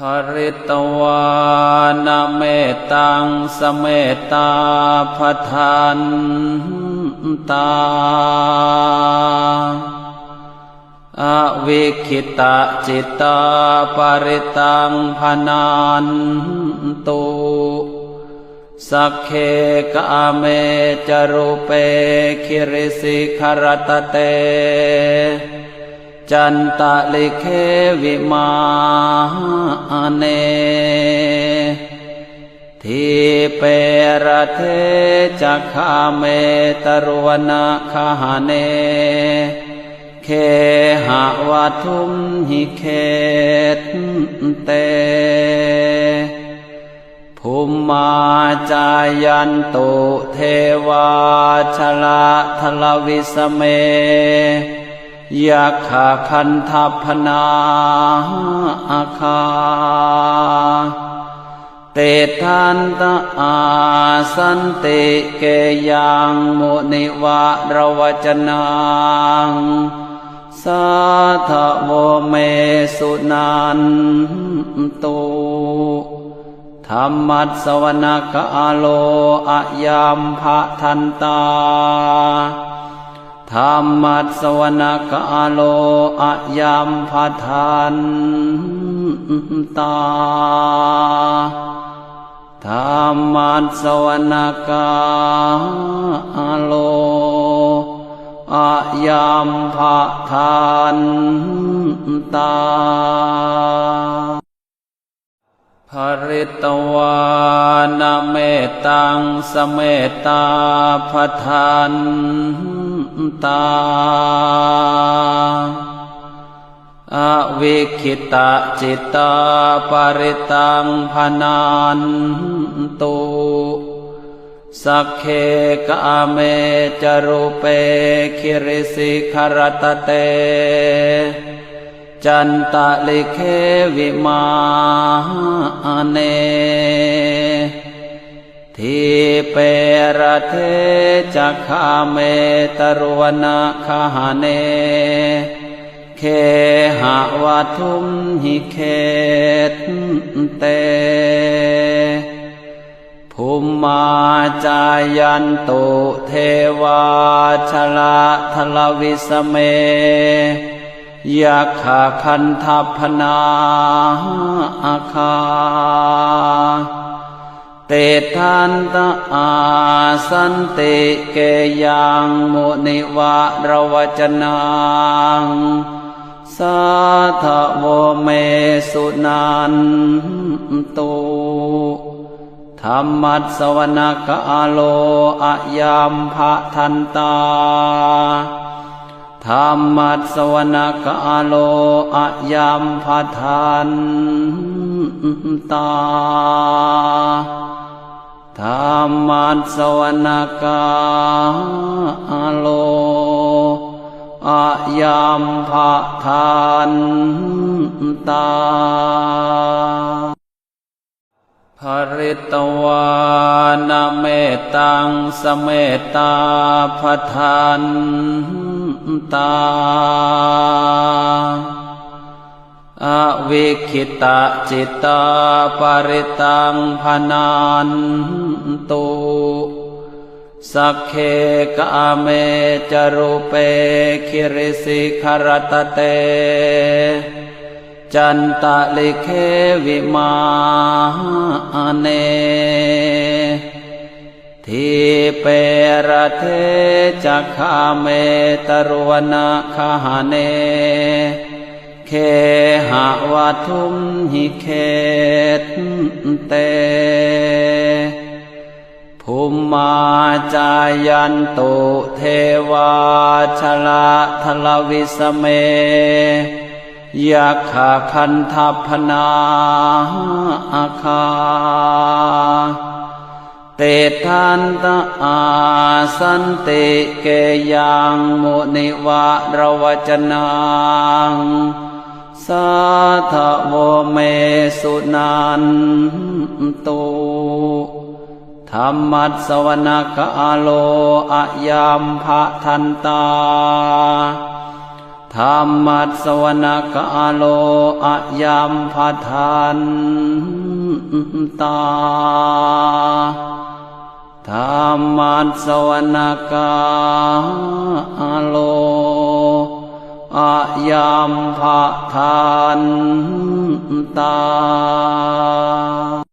ภริตวานาเมตังสเมตาพทันตาอวิคิตะจิตตาปริตังพนันตุสักเคกะเมจรุเปคิริสิขรตเต จันตะลิเควิมา เน ทีเประเทจักขาเมตรวนาคาเน เคหะวัทุมหิเคตเตภูมิมาจายันตุเทวาชละทลวิสเม ยักขะคันทัพพนาอาคา เตทันตอาสันติเกยังมุนิวะระวจนังสาธโวเมสุนันตุธรรมัสวนกาโลอะยามภะทันตา ธรรมัสวนกาโลอะยามภะทันตาธรรมัสวนกาโลอะยามภะทันตา ภริตวานาเมตังสเมตาพทันตาอวิคิตะจิตตาปริตังพนันตุสักเคกะเมจรุเปคิริสิขรตเต จันตะลิเควิมาเนทีเประเทจักขาเมตรวนาคาเน เคหะวัทุมหิเคตเตภูมมาจายันตุเทวาชละทลวิสเม ยักขะคันทัพพนาอาคา เตทันตอาสันติเกยังมุนิวะระวจนังสาธโวเมสุนันตุธรรมัสวนกาโลอะยามภะทันตา ธรรมัสวนกาโลอะยามภะทันตาธรรมัสวนกาโลอะยามภะทันตาภริตวานาเมตังสเมตาพทัน ตาอวิคิตะจิตตาปริตังพนันตุสักเคกะเมจรุเปคิริสิขรตเต จันตะลิเควิมาเน ทีเปรเทจักขาเมตรวนาคาเน เคหะวัทุมหิเคตเตภูมิมาจายันตุเทวาชละทลวิสเมยักขะคันทัพพนาอาคา เตทันตอาสันติเกยังมุนิวะระวจนังสาธโวเมสุนันตุธรรมัสสวนกาโลอะยามภะทันตา ธรรมัสวนกาโลอะยามพัทานตาธรรมัสวนกาโลอะยามพะทานตา